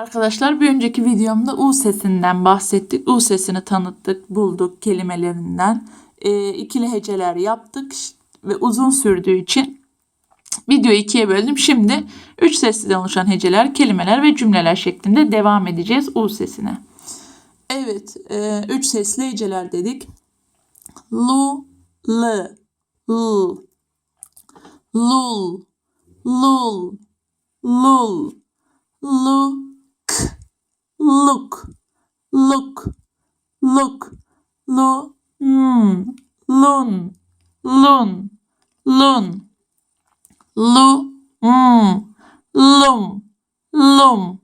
Arkadaşlar bir önceki videomda U sesinden bahsettik. U sesini tanıttık, bulduk kelimelerinden. E, ikili heceler yaptık ve uzun sürdüğü için videoyu ikiye böldüm. Şimdi üç sesliden oluşan heceler, kelimeler ve cümleler şeklinde devam edeceğiz U sesine. Evet, e, üç sesli heceler dedik. Lu, l, l, lul, lul, lul, look, look, look, look, loon, mm, loon, loon, mm, loon, loon, loom, loom, loom,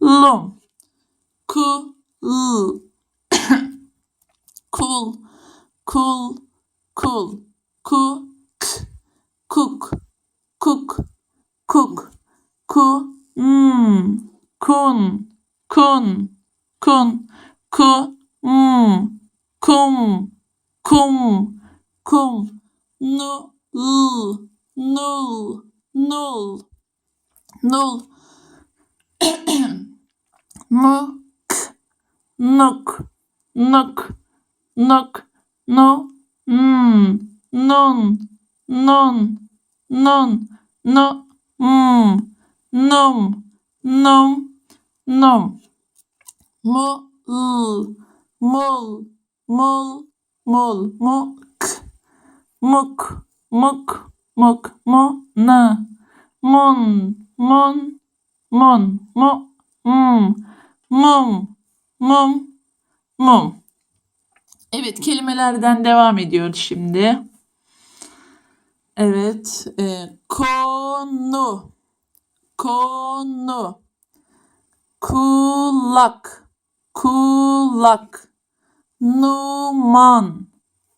loom, cool, cool, cool, cool, cook, cook, cook, cook, cook, cook! Mm, kun. くん、くん、く、うん、くん、くん、くん、ぬ、う、ぬ、ぬ、ぬ、む、く、ぬく、ぬく、ぬく、の、うん、のん、のん、のん、の、うん、のん、のん、num. Mu, l, mul, mul, mul, muk, muk, muk, muk, mu, na, mun, mun, mun, mu, mm, mum, mum, mum. Evet kelimelerden devam ediyoruz şimdi. Evet. E, konu. Konu. Kulak. Kulak. Numan.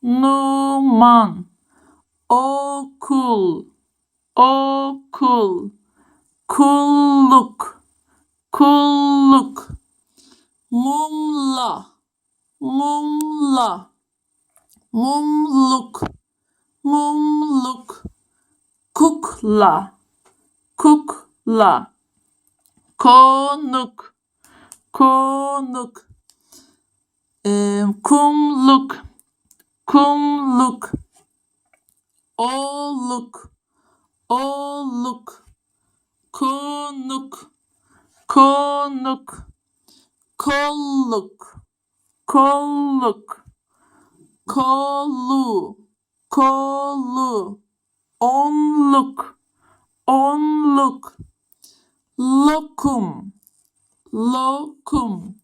Numan. Okul. Okul. Kulluk. Kulluk. Mumla. Mumla. Mumluk. Mumluk. Kukla. Kukla. Konuk. Konuk. Ee, kumluk. Kumluk. Oğluk. Oğluk. Konuk. Konuk. Kolluk. Kolluk. Kollu. Kollu. Onluk. Onluk. Lokum. Lokum.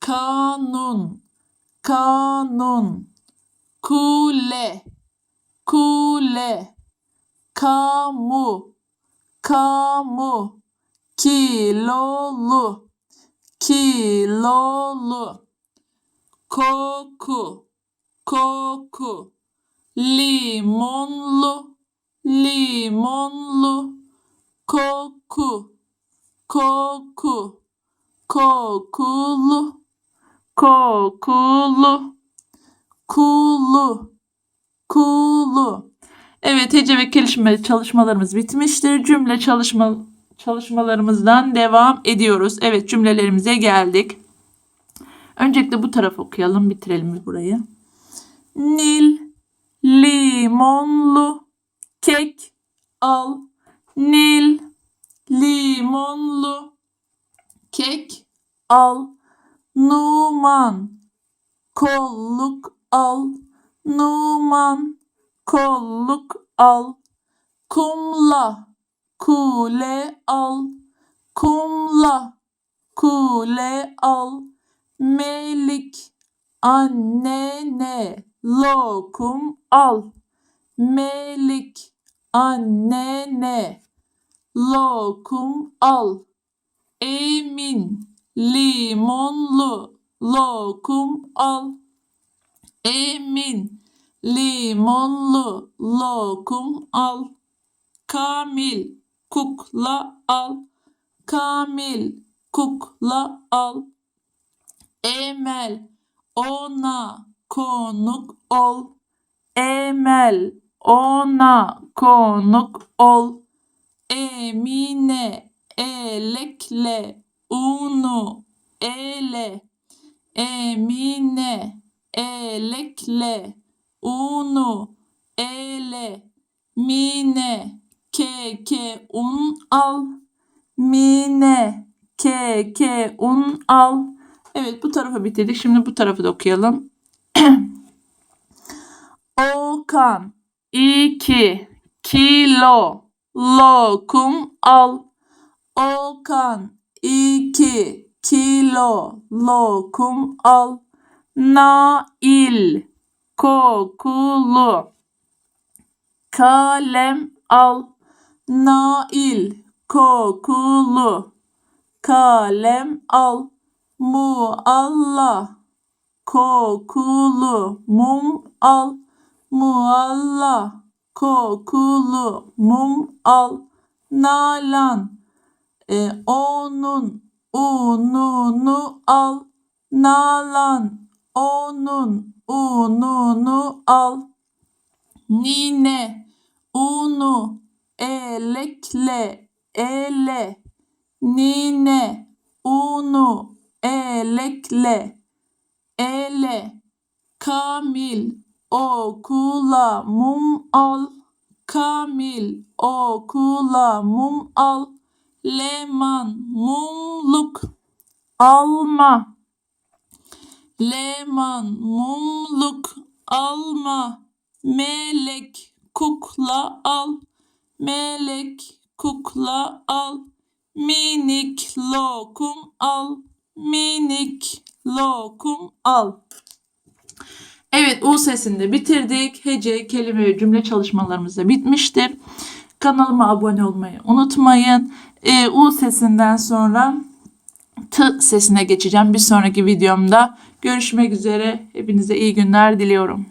Kanun. Kanun. Kule. Kule. Kamu. Kamu. Kilolu. Kilolu. Koku. Koku. Limonlu. Limonlu. Koku. Koku. Kokulu. Kokulu. Kulu. Kulu. Evet hece ve kelime çalışmalarımız bitmiştir. Cümle çalışma çalışmalarımızdan devam ediyoruz. Evet cümlelerimize geldik. Öncelikle bu tarafı okuyalım. Bitirelim burayı. Nil limonlu kek al. Nil limonlu kek al. Numan kolluk al. Numan kolluk al. Kumla kule al. Kumla kule al. Melik annene lokum al. Melik annene lokum al. Emin limonlu lokum al. Emin limonlu lokum al. Kamil kukla al. Kamil kukla al. Emel ona konuk ol. Emel ona konuk ol. Emine elekle unu, ele, emine, elekle, unu, ele, mine, keke, un al, mine, keke, un al. Evet bu tarafa bitirdik. Şimdi bu tarafı da okuyalım. Okan, iki, kilo, lokum al. Okan, iki, kilo, lokum al. Nail, kokulu, kalem al. Nail, kokulu, kalem al. Mualla, kokulu, mum al. Mualla, kokulu, mum al. Nalan, e, onun, ununu al. Nalan, onun, ununu al. Nine, unu, elekle, ele. Nine, unu, elekle, ele. Kamil, okula mum al. Kamil, okula mum al. Leman, mumluk, alma. Leman, mumluk, alma. Melek, kukla al. Melek, kukla al. Minik lokum al. Minik lokum al. Evet U sesini bitirdik. Hece, kelime ve cümle çalışmalarımız da bitmiştir. Kanalıma abone olmayı unutmayın. Ee, U sesinden sonra T sesine geçeceğim bir sonraki videomda. Görüşmek üzere. Hepinize iyi günler diliyorum.